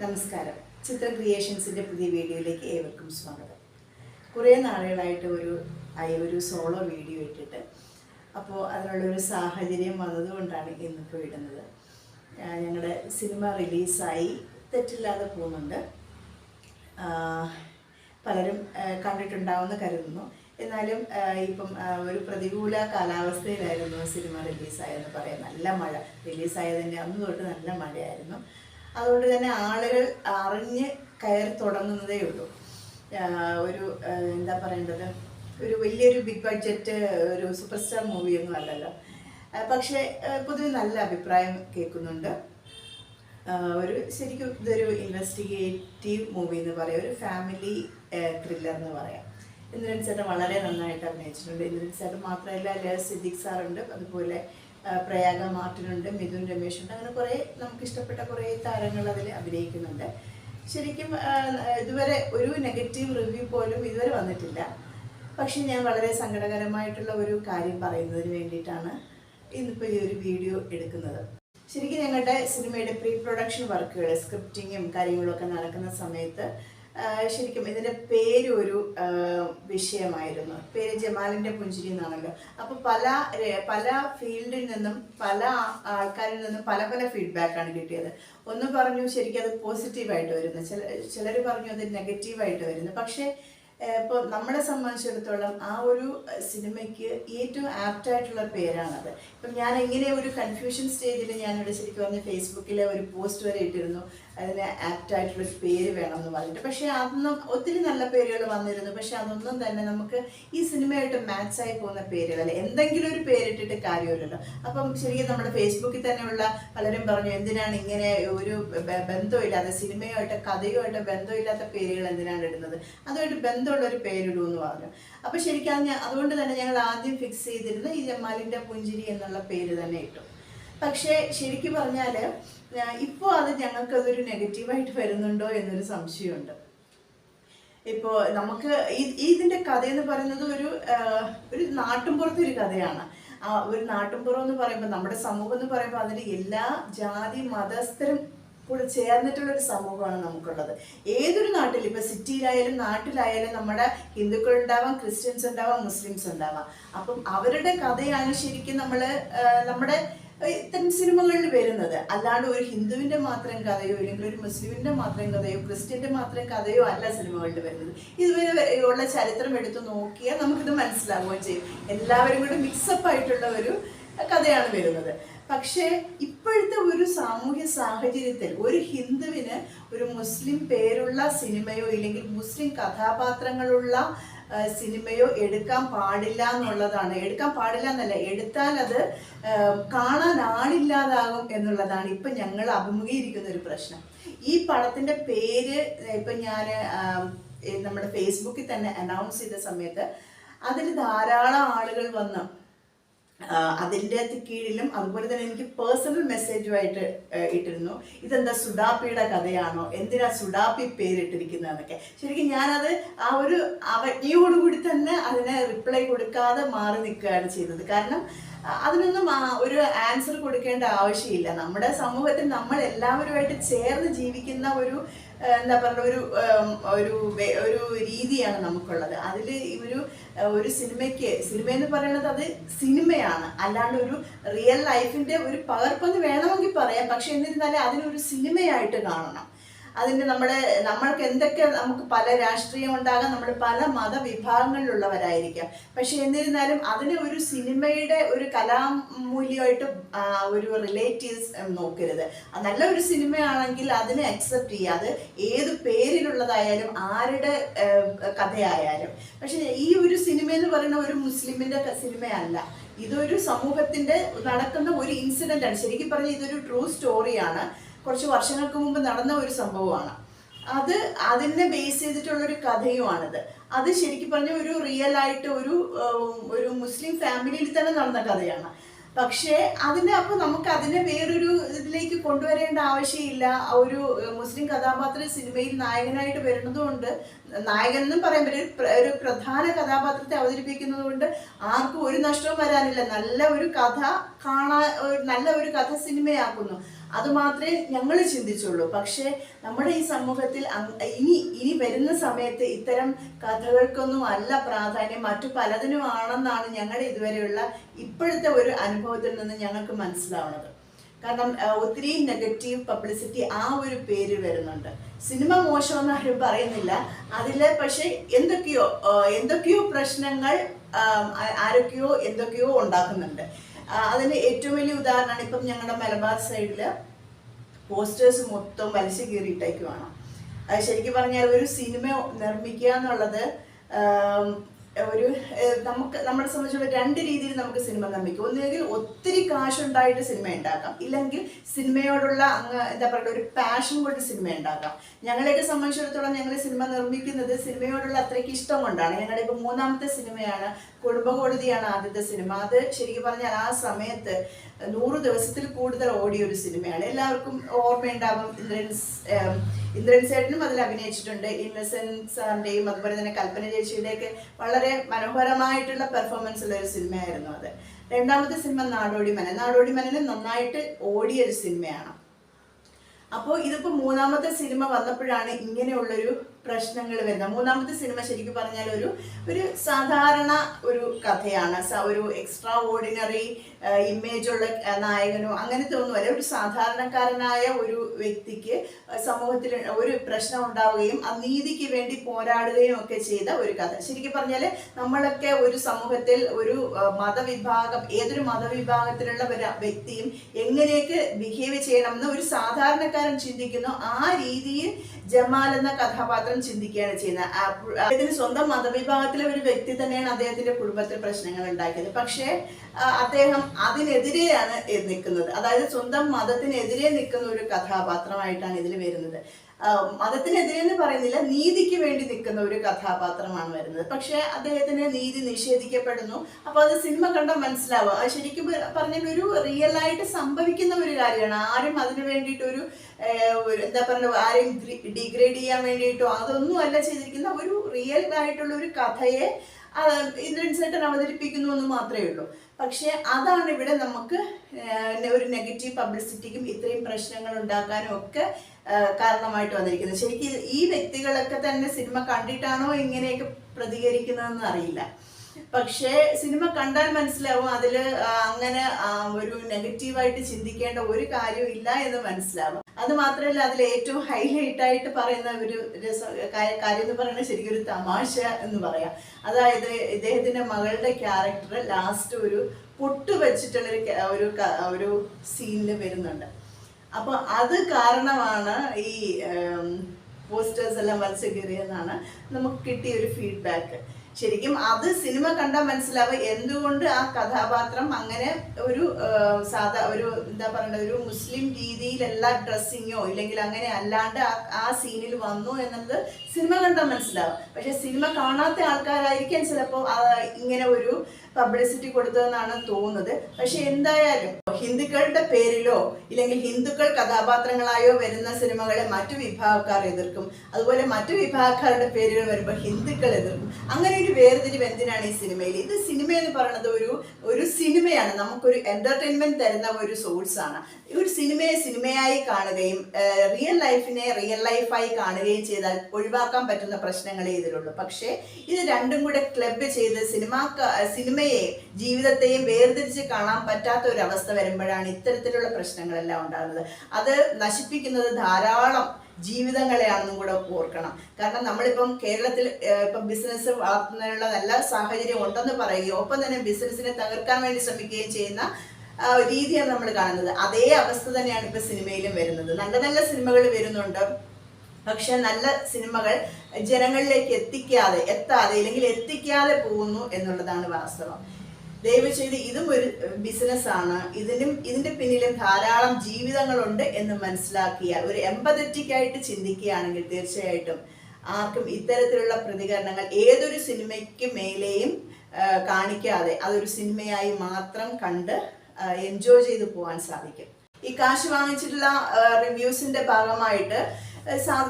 നമസ്കാരം. ചിത്ര ക്രിയേഷൻസിന്റെ പുതിയ വീഡിയോയിലേക്ക് ഏവർക്കും സ്വാഗതം. കുറേ നാളുകളായിട്ട് ഒരു ആയി ഒരു സോളോ വീഡിയോ ഇട്ടിട്ട് അപ്പോൾ അതിനുള്ളൊരു സാഹചര്യം വന്നതുകൊണ്ടാണ് ഇന്നിപ്പോൾ ഇടുന്നത്. ഞങ്ങളുടെ സിനിമ റിലീസായി തെറ്റില്ലാതെ പോകുന്നുണ്ട്. പലരും കണ്ടിട്ടുണ്ടാവുമെന്ന് കരുതുന്നു. എന്നാലും ഇപ്പം ഒരു പ്രതികൂല കാലാവസ്ഥയിലായിരുന്നു സിനിമ റിലീസായെന്ന് പറയാം. നല്ല മഴ. റിലീസായതിന്റെ അന്ന് തൊട്ട് നല്ല മഴയായിരുന്നു. അതുകൊണ്ട് തന്നെ ആളുകൾ അറിഞ്ഞ് കയറി തുടങ്ങുന്നതേ ഉള്ളൂ. ഒരു എന്താ പറയേണ്ടത്? ഒരു വലിയൊരു ബിഗ് ബഡ്ജറ്റ് ഒരു സൂപ്പർ സ്റ്റാർ മൂവിയൊന്നും അല്ലല്ലോ. പക്ഷേ പൊതുവെ നല്ല അഭിപ്രായം കേൾക്കുന്നുണ്ട്. ഒരു ശരിക്കും ഇതൊരു ഇൻവെസ്റ്റിഗേറ്റീവ് മൂവി എന്ന് പറയാം. ഒരു ഫാമിലി ത്രില്ലർ എന്ന് പറയാം. ഇന്ദ്രൻ ചേട്ടൻ വളരെ നന്നായിട്ട് അഭിനയിച്ചിട്ടുണ്ട്. ഇന്ദ്രൻ ചേട്ടൻ മാത്രമല്ല സിദ്ദിഖ് സാറുണ്ട്. അതുപോലെ പ്രയാഗ മാർട്ടിനുണ്ട് മിഥുൻ രമേശുണ്ട് അങ്ങനെ കുറേ നമുക്ക് ഇഷ്ടപ്പെട്ട കുറേ താരങ്ങൾ അതിൽ അഭിനയിക്കുന്നുണ്ട്. ശരിക്കും ഇതുവരെ ഒരു നെഗറ്റീവ് റിവ്യൂ പോലും ഇതുവരെ വന്നിട്ടില്ല. പക്ഷെ ഞാൻ വളരെ സങ്കടകരമായിട്ടുള്ള ഒരു കാര്യം പറയുന്നതിന് വേണ്ടിയിട്ടാണ് ഇന്നിപ്പോൾ ഈ ഒരു വീഡിയോ എടുക്കുന്നത്. ശരിക്കും ഞങ്ങളുടെ സിനിമയുടെ പ്രീ പ്രൊഡക്ഷൻ വർക്കുകൾ സ്ക്രിപ്റ്റിങ്ങും കാര്യങ്ങളും ഒക്കെ നടക്കുന്ന സമയത്ത് ശരിക്കും ഇതിന്റെ പേര് ഒരു വിഷയമായിരുന്നു. പേര് ജമാലിന്റെ പുഞ്ചിരി എന്നാണല്ലോ. അപ്പോൾ പല പല ഫീൽഡിൽ നിന്നും പല ആൾക്കാരിൽ നിന്നും പല പല ഫീഡ്ബാക്കാണ് കിട്ടിയത്. ഒന്ന് പറഞ്ഞു ശരിക്കും അത് പോസിറ്റീവായിട്ട് വരുന്നു. ചില ചിലർ പറഞ്ഞു അത് നെഗറ്റീവായിട്ട് വരുന്നു. പക്ഷേ ഇപ്പോൾ നമ്മളെ സംബന്ധിച്ചിടത്തോളം ആ ഒരു സിനിമയ്ക്ക് ഏറ്റവും ആപ്റ്റായിട്ടുള്ള പേരാണത്. ഇപ്പം ഞാൻ എങ്ങനെ ഒരു കൺഫ്യൂഷൻ സ്റ്റേജിൽ ഞാനിവിടെ ശരിക്കും പറഞ്ഞ ഫേസ്ബുക്കിലെ ഒരു പോസ്റ്റ് വരെ ഇട്ടിരുന്നു. അതിന് ആപ്റ്റായിട്ടുള്ള ഒരു പേര് വേണം എന്ന് പറഞ്ഞിട്ട്. പക്ഷേ അതൊന്നും ഒത്തിരി നല്ല പേരുകൾ വന്നിരുന്നു. പക്ഷേ അതൊന്നും തന്നെ നമുക്ക് ഈ സിനിമയായിട്ട് ആയി പോകുന്ന പേരുകളല്ല. എന്തെങ്കിലും ഒരു പേരിട്ടിട്ട് കാര്യമില്ലല്ലോ. അപ്പം ശരിക്കും നമ്മുടെ ഫേസ്ബുക്കിൽ തന്നെയുള്ള പലരും പറഞ്ഞു എന്തിനാണ് ഇങ്ങനെ ഒരു ബന്ധമില്ലാത്ത ബന്ധമില്ലാതെ സിനിമയുമായിട്ട് കഥയുമായിട്ട് ബന്ധമില്ലാത്ത പേരുകൾ എന്തിനാണ് ഇടുന്നത്? അതുമായിട്ട് ബന്ധമുള്ള ഒരു പേരിടൂ എന്ന് പറഞ്ഞു. അപ്പോൾ ശരിക്കും അതുകൊണ്ട് തന്നെ ഞങ്ങൾ ആദ്യം ഫിക്സ് ചെയ്തിരുന്നത് ഈ ജമാലിന്റെ പുഞ്ചിരി എന്നുള്ള പേര് തന്നെ ഇട്ടു. പക്ഷേ ശരിക്കും പറഞ്ഞാൽ ഇപ്പോ അത് ഞങ്ങൾക്ക് അതൊരു നെഗറ്റീവായിട്ട് വരുന്നുണ്ടോ എന്നൊരു സംശയമുണ്ട്. ഇപ്പോ നമുക്ക് ഇതിന്റെ കഥ എന്ന് പറയുന്നത് ഒരു ഒരു നാട്ടുംപുറത്തെ ഒരു കഥയാണ്. ഒരു നാട്ടുംപുറം എന്ന് പറയുമ്പോൾ നമ്മുടെ സമൂഹം എന്ന് പറയുമ്പോൾ അതിൽ എല്ലാ ജാതി മതസ്ഥരും കൂടെ ചേർന്നിട്ടുള്ള ഒരു സമൂഹമാണ് നമുക്കുള്ളത്. ഏതൊരു നാട്ടിൽ ഇപ്പൊ സിറ്റിയിലായാലും നാട്ടിലായാലും നമ്മുടെ ഹിന്ദുക്കൾ ഉണ്ടാവാം ക്രിസ്ത്യൻസ് ഉണ്ടാവാം മുസ്ലിംസ് ഉണ്ടാവാം. അപ്പം അവരുടെ കഥയാണ് ശരിക്കും നമ്മൾ നമ്മുടെ ഇത്തരം സിനിമകളിൽ വരുന്നത്. അല്ലാണ്ട് ഒരു ഹിന്ദുവിന്റെ മാത്രം കഥയോ അല്ലെങ്കിൽ ഒരു മുസ്ലിമിന്റെ മാത്രം കഥയോ ക്രിസ്ത്യന്റെ മാത്രം കഥയോ അല്ല സിനിമകളിൽ വരുന്നത്. ഇതുവരെ വരെ ഉള്ള ചരിത്രം എടുത്തു നോക്കിയാൽ നമുക്കിത് മനസ്സിലാവുകയും ചെയ്യും. എല്ലാവരും കൂടെ മിക്സപ്പ് ആയിട്ടുള്ള ഒരു കഥയാണ് വരുന്നത്. പക്ഷേ ഇപ്പോഴത്തെ ഒരു സാമൂഹ്യ സാഹചര്യത്തിൽ ഒരു ഹിന്ദുവിന് ഒരു മുസ്ലിം പേരുള്ള സിനിമയോ ഇല്ലെങ്കിൽ മുസ്ലിം കഥാപാത്രങ്ങളുള്ള സിനിമയോ എടുക്കാൻ പാടില്ല എന്നുള്ളതാണ്. എടുക്കാൻ പാടില്ല എന്നല്ല എടുത്താൽ അത് കാണാൻ ആളില്ലാതാകും എന്നുള്ളതാണ് ഇപ്പം ഞങ്ങൾ അഭിമുഖീകരിക്കുന്ന ഒരു പ്രശ്നം. ഈ പടത്തിന്റെ പേര് ഇപ്പം ഞാൻ നമ്മുടെ ഫേസ്ബുക്കിൽ തന്നെ അനൗൺസ് ചെയ്ത സമയത്ത് അതിൽ ധാരാളം ആളുകൾ വന്ന് അതിന്റെ കീഴിലും അതുപോലെ തന്നെ എനിക്ക് പേഴ്സണൽ മെസ്സേജുമായിട്ട് ഇട്ടിരുന്നു. ഇതെന്താ സുഡാപ്പിയുടെ കഥയാണോ? എന്തിനാ സുഡാപ്പി പേരിട്ടിരിക്കുന്നതെന്നൊക്കെ. ശരിക്കും ഞാനത് ആ ഒരു അവജ്ഞയോടുകൂടി തന്നെ അതിനെ റിപ്ലൈ കൊടുക്കാതെ മാറി നിൽക്കുകയാണ് ചെയ്തത്. കാരണം അതിനൊന്നും ഒരു ആൻസർ കൊടുക്കേണ്ട ആവശ്യമില്ല. നമ്മുടെ സമൂഹത്തിൽ നമ്മൾ എല്ലാവരുമായിട്ട് ചേർന്ന് ജീവിക്കുന്ന ഒരു എന്താ പറയുക ഒരു ഒരു ഒരു രീതിയാണ് നമുക്കുള്ളത്. അതിൽ ഒരു ഒരു സിനിമയ്ക്ക് സിനിമ എന്ന് പറയുന്നത് അത് സിനിമയാണ്. അല്ലാണ്ട് ഒരു റിയൽ ലൈഫിന്റെ ഒരു പകർപ്പെന്ന് വേണമെങ്കിൽ പറയാം. പക്ഷെ എന്നിരുന്നാലും അതിനൊരു സിനിമയായിട്ട് കാണണം. അതിന്റെ നമ്മുടെ നമ്മൾക്ക് എന്തൊക്കെ നമുക്ക് പല രാഷ്ട്രീയം ഉണ്ടാകാം നമ്മൾ പല മതവിഭാഗങ്ങളിലുള്ളവരായിരിക്കാം. പക്ഷെ എന്നിരുന്നാലും അതിന് ഒരു സിനിമയുടെ ഒരു കലാമൂല്യമായിട്ട് ഒരു റിലേറ്റീവ്സ് നോക്കരുത്. നല്ല ഒരു സിനിമയാണെങ്കിൽ അതിനെ അക്സെപ്റ്റ് ചെയ്യുക അത് ഏത് പേരിലുള്ളതായാലും ആരുടെ കഥയായാലും. പക്ഷെ ഈ ഒരു സിനിമ എന്ന് പറയുന്ന ഒരു മുസ്ലിമിന്റെ സിനിമയല്ല. ഇതൊരു സമൂഹത്തിന്റെ നടക്കുന്ന ഒരു ഇൻസിഡന്റ് ആണ്. ശരിക്കും പറഞ്ഞാൽ ഇതൊരു ട്രൂ സ്റ്റോറിയാണ് കുറച്ച് വർഷങ്ങൾക്ക് മുമ്പ് നടന്ന ഒരു സംഭവമാണ്. അത് അതിനെ ബേസ് ചെയ്തിട്ടുള്ള ഒരു കഥയുമാണിത്. അത് ശരിക്കും പറഞ്ഞ ഒരു റിയൽ ആയിട്ട് ഒരു ഒരു മുസ്ലിം ഫാമിലിയിൽ തന്നെ നടന്ന കഥയാണ്. പക്ഷേ അതിനെ അപ്പോൾ നമുക്ക് അതിനെ വേറൊരു ഇതിലേക്ക് കൊണ്ടുവരേണ്ട ആവശ്യമില്ല. ഒരു മുസ്ലിം കഥാപാത്രം സിനിമയിൽ നായകനായിട്ട് വരുന്നതുകൊണ്ട് നായകൻ എന്നും പറയാൻ പറ്റും ഒരു പ്ര- ഒരു പ്രധാന കഥാപാത്രത്തെ അവതരിപ്പിക്കുന്നത് കൊണ്ട് ആർക്കും ഒരു നഷ്ടവും വരാനില്ല. നല്ല ഒരു കഥ കാണാൻ നല്ല ഒരു കഥ സിനിമയാക്കുന്നു. അത് മാത്രമേ ഞങ്ങൾ ചിന്തിച്ചുള്ളൂ. പക്ഷേ നമ്മുടെ ഈ സമൂഹത്തിൽ ഇനി ഇനി വരുന്ന സമയത്ത് ഇത്തരം കഥകൾക്കൊന്നും അല്ല പ്രാധാന്യം. മറ്റു പലതിനും ആണെന്നാണ് ഞങ്ങളുടെ ഇതുവരെയുള്ള ഇപ്പോഴത്തെ ഒരു അനുഭവത്തിൽ നിന്ന് ഞങ്ങൾക്ക് മനസ്സിലാവുന്നത്. കാരണം ഒത്തിരി നെഗറ്റീവ് പബ്ലിസിറ്റി ആ ഒരു പേര് വരുന്നുണ്ട്. സിനിമ മോശമെന്ന് ആരും പറയുന്നില്ല. അതിൽ പക്ഷേ എന്തൊക്കെയോ എന്തൊക്കെയോ പ്രശ്നങ്ങൾ ആരൊക്കെയോ എന്തൊക്കെയോ ഉണ്ടാക്കുന്നുണ്ട്. അതിന് ഏറ്റവും വലിയ ഉദാഹരണമാണ് ഇപ്പം ഞങ്ങളുടെ മലബാർ സൈഡിൽ പോസ്റ്റേഴ്സ് മൊത്തം വലിച്ചു കീറിയിട്ടേക്കുവാണ്. അത് ശരിക്കും പറഞ്ഞാൽ ഒരു സിനിമ നിർമ്മിക്കുക എന്നുള്ളത് ഒരു നമുക്ക് നമ്മളെ സംബന്ധിച്ചുള്ള രണ്ട് രീതിയിൽ നമുക്ക് സിനിമ നിർമ്മിക്കാം. ഒന്നുകിൽ ഒത്തിരി കാശുണ്ടായിട്ട് സിനിമ ഉണ്ടാക്കാം ഇല്ലെങ്കിൽ സിനിമയോടുള്ള അങ്ങ് എന്താ പറയുക ഒരു പാഷൻ കൊണ്ട് സിനിമ ഉണ്ടാക്കാം ഞങ്ങളെയൊക്കെ സംബന്ധിച്ചിടത്തോളം ഞങ്ങൾ സിനിമ നിർമ്മിക്കുന്നത് സിനിമയോടുള്ള അത്രയ്ക്ക് ഇഷ്ടം കൊണ്ടാണ്. ഞങ്ങളുടെ ഇപ്പോൾ മൂന്നാമത്തെ സിനിമയാണ് കുടുംബകോടതിയാണ് ആദ്യത്തെ സിനിമ. അത് ശരിക്കും പറഞ്ഞാൽ ആ സമയത്ത് നൂറ് ദിവസത്തിൽ കൂടുതൽ ഓടിയ ഒരു സിനിമയാണ്. എല്ലാവർക്കും ഓർമ്മയുണ്ടാകും ഇന്ദ്രൻസ് ഇന്ദ്രൻ സേട്ടനും അതിൽ അഭിനയിച്ചിട്ടുണ്ട്. ഇന്നസെന്റ് സാറിന്റെയും അതുപോലെ തന്നെ കൽപ്പന ചേച്ചിയുടെയൊക്കെ വളരെ മനോഹരമായിട്ടുള്ള പെർഫോമൻസ് ഉള്ള ഒരു സിനിമയായിരുന്നു അത്. രണ്ടാമത്തെ സിനിമ നാടോടി മനൻ നാടോടി മനന് നന്നായിട്ട് ഓടിയ ഒരു സിനിമയാണ്. അപ്പോൾ ഇതിപ്പോൾ മൂന്നാമത്തെ സിനിമ വന്നപ്പോഴാണ് ഇങ്ങനെയുള്ളൊരു പ്രശ്നങ്ങൾ വരുന്ന മൂന്നാമത്തെ സിനിമ ശരിക്കും പറഞ്ഞാൽ ഒരു ഒരു സാധാരണ ഒരു കഥയാണ്. ഒരു എക്സ്ട്രാ ഓർഡിനറി ഇമേജ് ഉള്ള നായകനോ അങ്ങനത്തെ ഒന്നുമല്ല ഒരു സാധാരണക്കാരനായ ഒരു വ്യക്തിക്ക് സമൂഹത്തിൽ ഒരു പ്രശ്നം ഉണ്ടാവുകയും ആ നീതിക്ക് വേണ്ടി പോരാടുകയും ഒക്കെ ചെയ്ത ഒരു കഥ. ശരിക്കും പറഞ്ഞാൽ നമ്മളൊക്കെ ഒരു സമൂഹത്തിൽ ഒരു മതവിഭാഗം ഏതൊരു മതവിഭാഗത്തിലുള്ള വ്യക്തിയും എങ്ങനെയൊക്കെ ബിഹേവ് ചെയ്യണമെന്ന് ഒരു സാധാരണക്കാരൻ ചിന്തിക്കുന്നു ആ രീതിയിൽ ജമാൽ എന്ന കഥാപാത്രം ചിന്തിക്കുകയാണ് ചെയ്യുന്നത്. അദ്ദേഹത്തിന് സ്വന്തം മതവിഭാഗത്തിലെ ഒരു വ്യക്തി തന്നെയാണ് അദ്ദേഹത്തിന്റെ കുടുംബത്തിൽ പ്രശ്നങ്ങൾ ഉണ്ടാക്കിയത്. പക്ഷേ അദ്ദേഹം അതിനെതിരെയാണ് നിൽക്കുന്നത്. അതായത് സ്വന്തം മതത്തിനെതിരെ നിൽക്കുന്ന ഒരു കഥാപാത്രമായിട്ടാണ് ഇതിൽ വരുന്നത്. മതത്തിനെതിരെ എന്ന് പറയുന്നില്ല നീതിക്ക് വേണ്ടി നിൽക്കുന്ന ഒരു കഥാപാത്രമാണ് വരുന്നത്. പക്ഷേ അദ്ദേഹത്തിന് നീതി നിഷേധിക്കപ്പെടുന്നു. അപ്പോൾ അത് സിനിമ കണ്ടാൽ മനസ്സിലാവുക. അത് ശരിക്കും പറഞ്ഞാൽ ഒരു റിയൽ ആയിട്ട് സംഭവിക്കുന്ന ഒരു കാര്യമാണ്. ആരും അതിന് വേണ്ടിയിട്ട് ഒരു എന്താ പറയുക ആരെയും ഡിഗ്രേഡ് ചെയ്യാൻ വേണ്ടിയിട്ടോ അതൊന്നും അല്ല ചെയ്തിരിക്കുന്ന ഒരു റിയൽ ആയിട്ടുള്ള ഒരു കഥയെ ഇന്ദ്രൻസേട്ടൻ അവതരിപ്പിക്കുന്നു എന്ന് മാത്രമേ ഉള്ളൂ. പക്ഷേ അതാണ് ഇവിടെ നമുക്ക് ഒരു നെഗറ്റീവ് പബ്ലിസിറ്റിക്കും ഇത്രയും പ്രശ്നങ്ങൾ ഉണ്ടാക്കാനും ഒക്കെ കാരണമായിട്ട് വന്നിരിക്കുന്നത്. ശരിക്കും ഈ വ്യക്തികളൊക്കെ തന്നെ സിനിമ കണ്ടിട്ടാണോ ഇങ്ങനെയൊക്കെ പ്രതികരിക്കുന്നതെന്ന് അറിയില്ല. പക്ഷേ സിനിമ കണ്ടാൽ മനസ്സിലാവും. അതിൽ അങ്ങനെ ഒരു നെഗറ്റീവായിട്ട് ചിന്തിക്കേണ്ട ഒരു കാര്യവും ഇല്ല എന്ന് മനസ്സിലാവും. അത് മാത്രമല്ല അതിൽ ഏറ്റവും ഹൈലൈറ്റ് ആയിട്ട് പറയുന്ന ഒരു രസ കാര്യം എന്ന് പറയുന്നത് ശരിക്കും ഒരു തമാശ എന്ന് പറയാം. അതായത് ഇദ്ദേഹത്തിന്റെ മകളുടെ ക്യാരക്ടർ ലാസ്റ്റ് ഒരു പൊട്ട് വെച്ചിട്ടുള്ള ഒരു ഒരു സീനിൽ വരുന്നുണ്ട്. അപ്പൊ അത് കാരണമാണ് ഈ പോസ്റ്റേഴ്സ് എല്ലാം വലിച്ചു കയറിയെന്നാണ് നമുക്ക് കിട്ടിയ ഒരു ഫീഡ്ബാക്ക് ശരിക്കും അത് സിനിമ കണ്ടാൽ മനസ്സിലാവും എന്തുകൊണ്ട് ആ കഥാപാത്രം അങ്ങനെ ഒരു സാധാ ഒരു എന്താ പറയുക ഒരു മുസ്ലിം രീതിയിലല്ല ഡ്രസ്സിങ്ങോ ഇല്ലെങ്കിൽ അങ്ങനെ അല്ലാണ്ട് ആ സീനിൽ വന്നു എന്നുള്ളത് സിനിമ കണ്ടാൽ മനസ്സിലാവും പക്ഷെ സിനിമ കാണാത്ത ആൾക്കാരായിരിക്കാം ചിലപ്പോൾ ഇങ്ങനെ ഒരു പബ്ലിസിറ്റി കൊടുത്തതെന്നാണ് തോന്നുന്നത്. പക്ഷെ എന്തായാലും ഹിന്ദുക്കളുടെ പേരിലോ ഇല്ലെങ്കിൽ ഹിന്ദുക്കൾ കഥാപാത്രങ്ങളായോ വരുന്ന സിനിമകളെ മറ്റു വിഭാഗക്കാർ എതിർക്കും. അതുപോലെ മറ്റു വിഭാഗക്കാരുടെ പേരുകൾ വരുമ്പോൾ ഹിന്ദുക്കൾ എതിർക്കും. അങ്ങനെ ഒരു വേർതിരിവ് എന്തിനാണ് ഈ സിനിമയിൽ ഇത് സിനിമ എന്ന് പറയുന്നത് ഒരു ഒരു സിനിമയാണ്. നമുക്കൊരു എന്റർടൈൻമെന്റ് തരുന്ന ഒരു സോഴ്സ് ആണ്. ഒരു സിനിമയെ സിനിമയായി കാണുകയും റിയൽ ലൈഫിനെ റിയൽ ലൈഫായി കാണുകയും ചെയ്താൽ ഒഴിവാക്കാൻ പറ്റുന്ന പ്രശ്നങ്ങളേ ഇതിലുള്ളൂ. പക്ഷേ ഇത് രണ്ടും കൂടെ ക്ലബ് ചെയ്ത് സിനിമ സിനിമയെ ജീവിതത്തെയും വേർതിരിച്ച് കാണാൻ പറ്റാത്ത ഒരു അവസ്ഥ വരുമ്പോഴാണ് ഇത്തരത്തിലുള്ള പ്രശ്നങ്ങളെല്ലാം ഉണ്ടാകുന്നത്. അത് നശിപ്പിക്കുന്നത് ധാരാളം ജീവിതങ്ങളെയാണെന്നും കൂടെ ഓർക്കണം. കാരണം നമ്മളിപ്പം കേരളത്തിൽ ഇപ്പം ബിസിനസ് വളർത്തുന്നതിനുള്ള നല്ല സാഹചര്യം ഉണ്ടെന്ന് പറയുകയും ഒപ്പം തന്നെ ബിസിനസ്സിനെ തകർക്കാൻ വേണ്ടി ശ്രമിക്കുകയും ചെയ്യുന്ന രീതിയാണ് നമ്മൾ കാണുന്നത്. അതേ അവസ്ഥ തന്നെയാണ് ഇപ്പം സിനിമയിലും വരുന്നത്. നല്ല നല്ല സിനിമകൾ വരുന്നുണ്ട്. പക്ഷെ നല്ല സിനിമകൾ ജനങ്ങളിലേക്ക് എത്തിക്കാതെ എത്താതെ അല്ലെങ്കിൽ എത്തിക്കാതെ പോകുന്നു എന്നുള്ളതാണ് വാസ്തവം. ദയവ് ചെയ്ത് ഇതും ഒരു ബിസിനസ്സാണ് ഇതിനും ഇതിന്റെ പിന്നിലും ധാരാളം ജീവിതങ്ങളുണ്ട് എന്ന് മനസ്സിലാക്കിയാൽ ഒരു എമ്പതറ്റിക് ആയിട്ട് ചിന്തിക്കുകയാണെങ്കിൽ തീർച്ചയായിട്ടും ആർക്കും ഇത്തരത്തിലുള്ള പ്രതികരണങ്ങൾ ഏതൊരു സിനിമയ്ക്ക് മേലെയും കാണിക്കാതെ അതൊരു സിനിമയായി മാത്രം കണ്ട് എൻജോയ് ചെയ്ത് പോകാൻ സാധിക്കും. ഈ കാശ് വാങ്ങിച്ചിട്ടുള്ള റിവ്യൂസിന്റെ ഭാഗമായിട്ട്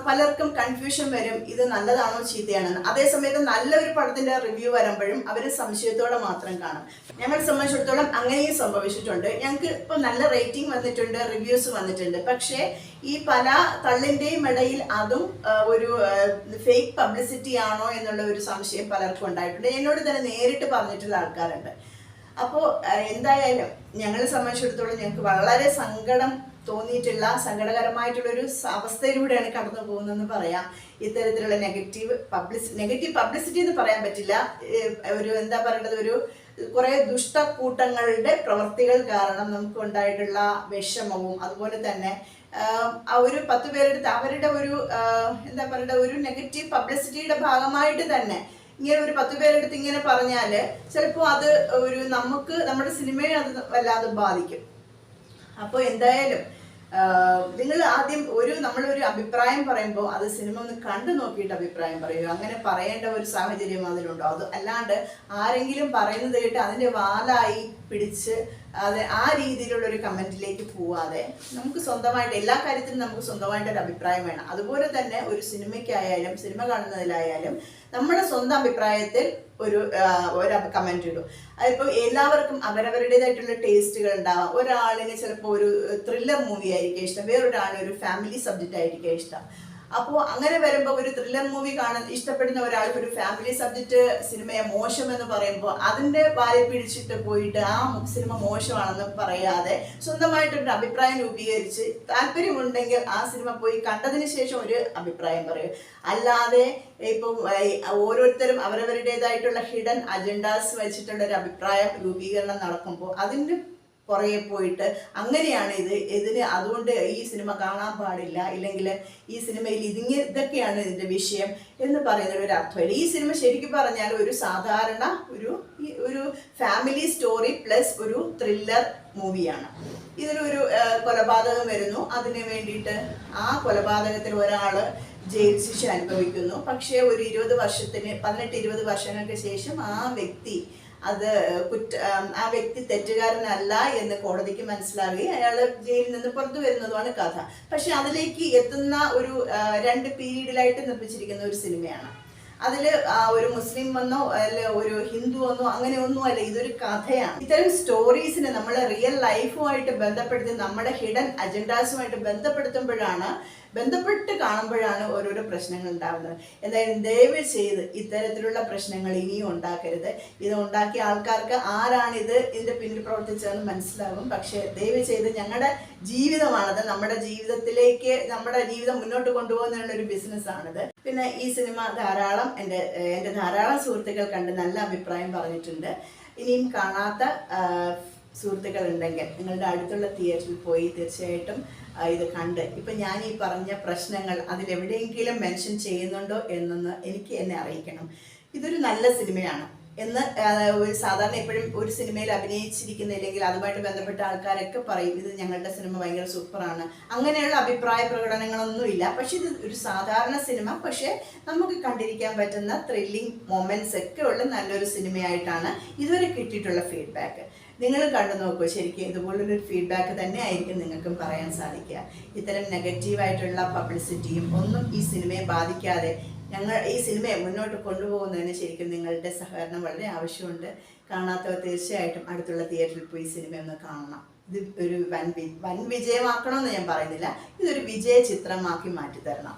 പലർക്കും കൺഫ്യൂഷൻ വരും ഇത് നല്ലതാണോ ചീത്തയാണെന്ന്. അതേസമയത്ത് നല്ലൊരു പടത്തിന്റെ റിവ്യൂ വരുമ്പോഴും അവർ സംശയത്തോടെ മാത്രം കാണും. ഞങ്ങളെ സംബന്ധിച്ചിടത്തോളം അങ്ങനെയും സംഭവിച്ചിട്ടുണ്ട്. ഞങ്ങൾക്ക് ഇപ്പൊ നല്ല റേറ്റിംഗ് വന്നിട്ടുണ്ട് റിവ്യൂസ് വന്നിട്ടുണ്ട്. പക്ഷേ ഈ പല തള്ളിന്റെയും ഇടയിൽ അതും ഒരു ഫേക്ക് പബ്ലിസിറ്റി ആണോ എന്നുള്ള ഒരു സംശയം പലർക്കും ഉണ്ടായിട്ടുണ്ട്. എന്നോട് തന്നെ നേരിട്ട് പറഞ്ഞിട്ടുള്ള ആൾക്കാരുണ്ട്. അപ്പോൾ എന്തായാലും ഞങ്ങളെ സംബന്ധിച്ചിടത്തോളം ഞങ്ങൾക്ക് വളരെ സങ്കടം തോന്നിയിട്ടുള്ള സങ്കടകരമായിട്ടുള്ള ഒരു അവസ്ഥയിലൂടെയാണ് കടന്നു പോകുന്നതെന്ന് പറയാം. ഇത്തരത്തിലുള്ള നെഗറ്റീവ് പബ്ലിസി നെഗറ്റീവ് പബ്ലിസിറ്റി എന്ന് പറയാൻ പറ്റില്ല. ഒരു എന്താ പറയേണ്ടത് ഒരു കുറെ ദുഷ്ടക്കൂട്ടങ്ങളുടെ പ്രവൃത്തികൾ കാരണം നമുക്ക് ഉണ്ടായിട്ടുള്ള വിഷമവും അതുപോലെ തന്നെ ഒരു പത്ത് പേരെടുത്ത് അവരുടെ ഒരു എന്താ പറയേണ്ടത് ഒരു നെഗറ്റീവ് പബ്ലിസിറ്റിയുടെ ഭാഗമായിട്ട് തന്നെ ഇങ്ങനെ ഒരു പത്ത് പേരെടുത്ത് ഇങ്ങനെ പറഞ്ഞാൽ ചിലപ്പോൾ അത് ഒരു നമുക്ക് നമ്മുടെ സിനിമയെ അത് വല്ലാതെ ബാധിക്കും. അപ്പോൾ എന്തായാലും നിങ്ങൾ ആദ്യം ഒരു നമ്മളൊരു അഭിപ്രായം പറയുമ്പോൾ അത് സിനിമ ഒന്ന് കണ്ടു നോക്കിയിട്ട് അഭിപ്രായം പറയുക. അങ്ങനെ പറയേണ്ട ഒരു സാഹചര്യം അതിലുണ്ടോ? അത് അല്ലാണ്ട് ആരെങ്കിലും പറയുന്നത് കേട്ട് അതിന്റെ വാലായി പിടിച്ച് അത് ആ രീതിയിലുള്ള ഒരു കമന്റിലേക്ക് പോവാതെ നമുക്ക് സ്വന്തമായിട്ട് എല്ലാ കാര്യത്തിലും നമുക്ക് സ്വന്തമായിട്ട് ഒരു അഭിപ്രായം വേണം. അതുപോലെ തന്നെ ഒരു സിനിമയ്ക്കായാലും സിനിമ കാണുന്നതിലായാലും നമ്മുടെ സ്വന്തം അഭിപ്രായത്തിൽ ഒരു ഒരു കമന്റ് ഇടും. അതിപ്പോ എല്ലാവർക്കും അവരവരുടേതായിട്ടുള്ള ടേസ്റ്റുകൾ ഉണ്ടാവാം. ഒരാളിന് ചിലപ്പോൾ ഒരു ത്രില്ലർ മൂവി ആയിരിക്കും ഇഷ്ടം. വേറൊരാളിന് ഒരു ഫാമിലി സബ്ജക്റ്റ് ആയിരിക്കും ഇഷ്ടം. അപ്പോൾ അങ്ങനെ വരുമ്പോൾ ഒരു ത്രില്ലർ മൂവി കാണാൻ ഇഷ്ടപ്പെടുന്ന ഒരാൾക്ക് ഒരു ഫാമിലി സബ്ജക്റ്റ് സിനിമയെ മോശം എന്ന് പറയുമ്പോൾ അതിന്റെ വാരി പിടിച്ചിട്ട് പോയിട്ട് ആ സിനിമ മോശമാണെന്ന് പറയാതെ സ്വന്തമായിട്ടൊരു അഭിപ്രായം രൂപീകരിച്ച് താല്പര്യമുണ്ടെങ്കിൽ ആ സിനിമ പോയി കണ്ടതിന് ശേഷം ഒരു അഭിപ്രായം പറയും. അല്ലാതെ ഇപ്പം ഓരോരുത്തരും അവരവരുടേതായിട്ടുള്ള ഹിഡൻ അജണ്ടാസ് വെച്ചിട്ടുള്ള ഒരു അഭിപ്രായം രൂപീകരണം നടക്കുമ്പോൾ അതിന്റെ പുറകെ പോയിട്ട് അങ്ങനെയാണ് ഇത് ഇതിന് അതുകൊണ്ട് ഈ സിനിമ കാണാൻ പാടില്ല ഇല്ലെങ്കിൽ ഈ സിനിമയിൽ ഇതിങ്ങ ഇതൊക്കെയാണ് ഇതിന്റെ വിഷയം എന്ന് പറയുന്ന ഒരു അർത്ഥമില്ല ഈ സിനിമ ശരിക്കും പറഞ്ഞാൽ ഒരു സാധാരണ ഒരു ഒരു ഫാമിലി സ്റ്റോറി പ്ലസ് ഒരു ത്രില്ലർ മൂവിയാണ് ഇതിലൊരു കൊലപാതകം വരുന്നു. അതിന് വേണ്ടിയിട്ട് ആ കൊലപാതകത്തിൽ ഒരാൾ ജയിൽ ശിക്ഷ അനുഭവിക്കുന്നു. പക്ഷേ ഒരു ഇരുപത് വർഷത്തിന് പതിനെട്ട് ഇരുപത് വർഷങ്ങൾക്ക് ശേഷം ആ വ്യക്തി അത് കുറ്റ ആ വ്യക്തി തെറ്റുകാരനല്ല എന്ന് കോടതിക്ക് മനസ്സിലാവുകയും അയാൾ ജയിലിൽ നിന്ന് പുറത്തു വരുന്നതുമാണ് കഥ. പക്ഷെ അതിലേക്ക് എത്തുന്ന ഒരു രണ്ട് പീരീഡിലായിട്ട് നിർമ്മിച്ചിരിക്കുന്ന ഒരു സിനിമയാണ്. അതിൽ ഒരു മുസ്ലിം വന്നോ അല്ല ഒരു ഹിന്ദു വന്നോ അങ്ങനെ ഒന്നും അല്ല ഇതൊരു കഥയാണ്. ഇത്തരം സ്റ്റോറീസിനെ നമ്മൾ റിയൽ ലൈഫുമായിട്ട് ബന്ധപ്പെടുത്തി നമ്മുടെ ഹിഡൻ അജണ്ടാസുമായിട്ട് ബന്ധപ്പെടുത്തുമ്പോഴാണ് ബന്ധപ്പെട്ട് കാണുമ്പോഴാണ് ഓരോരോ പ്രശ്നങ്ങൾ ഉണ്ടാകുന്നത് എന്തായാലും ദയവ് ചെയ്ത് ഇത്തരത്തിലുള്ള പ്രശ്നങ്ങൾ ഇനിയും ഉണ്ടാക്കരുത്. ഇത് ഉണ്ടാക്കിയ ആൾക്കാർക്ക് ആരാണിത്? ഇതിന്റെ പിന്നിൽ പ്രവർത്തിച്ചതെന്ന് മനസ്സിലാകും പക്ഷേ ദയവ് ചെയ്ത് ഞങ്ങളുടെ ജീവിതമാണത്. നമ്മുടെ ജീവിതത്തിലേക്ക് നമ്മുടെ ജീവിതം മുന്നോട്ട് കൊണ്ടുപോകുന്നതിനുള്ള ഒരു ബിസിനസ്സാണിത്. പിന്നെ ഈ സിനിമ ധാരാളം എന്റെ എന്റെ ധാരാളം സുഹൃത്തുക്കൾ കണ്ട് നല്ല അഭിപ്രായം പറഞ്ഞിട്ടുണ്ട്. ഇനിയും കാണാത്ത ഉണ്ടെങ്കിൽ നിങ്ങളുടെ അടുത്തുള്ള തിയേറ്ററിൽ പോയി തീർച്ചയായിട്ടും ഇത് കണ്ട്. ഇപ്പം ഞാൻ ഈ പറഞ്ഞ പ്രശ്നങ്ങൾ അതിലെവിടെയെങ്കിലും മെൻഷൻ ചെയ്യുന്നുണ്ടോ എന്നൊന്ന് എനിക്ക് എന്നെ അറിയിക്കണം. ഇതൊരു നല്ല സിനിമയാണ്. എന്ന് സാധാരണ എപ്പോഴും ഒരു സിനിമയിൽ അഭിനയിച്ചിരിക്കുന്ന അഭിനയിച്ചിരിക്കുന്നില്ലെങ്കിൽ അതുമായിട്ട് ബന്ധപ്പെട്ട ആൾക്കാരൊക്കെ പറയും ഇത് ഞങ്ങളുടെ സിനിമ ഭയങ്കര സൂപ്പറാണ്. അങ്ങനെയുള്ള അഭിപ്രായ പ്രകടനങ്ങളൊന്നുമില്ല. പക്ഷെ ഇത് ഒരു സാധാരണ സിനിമ. പക്ഷെ നമുക്ക് കണ്ടിരിക്കാൻ പറ്റുന്ന ത്രില്ലിംഗ് മൊമെന്റ്സ് ഒക്കെ ഉള്ള നല്ലൊരു സിനിമയായിട്ടാണ് ഇതുവരെ കിട്ടിയിട്ടുള്ള ഫീഡ്ബാക്ക് നിങ്ങൾ കണ്ടു നോക്കൂ ശരിക്കും ഇതുപോലൊരു ഫീഡ്ബാക്ക് തന്നെ ആയിരിക്കും നിങ്ങൾക്കും പറയാൻ സാധിക്കുക. ഇത്തരം നെഗറ്റീവായിട്ടുള്ള പബ്ലിസിറ്റിയും ഒന്നും ഈ സിനിമയെ ബാധിക്കാതെ ഞങ്ങൾ ഈ സിനിമയെ മുന്നോട്ട് കൊണ്ടുപോകുന്നതിന് ശരിക്കും നിങ്ങളുടെ സഹകരണം വളരെ ആവശ്യമുണ്ട്. കാണാത്തവർ തീർച്ചയായിട്ടും അടുത്തുള്ള തിയേറ്ററിൽ പോയി സിനിമ ഒന്ന് കാണണം. ഇത് ഒരു വൻ വൻ വിജയമാക്കണമെന്ന് ഞാൻ പറയുന്നില്ല. ഇതൊരു വിജയ ചിത്രമാക്കി മാറ്റി തരണം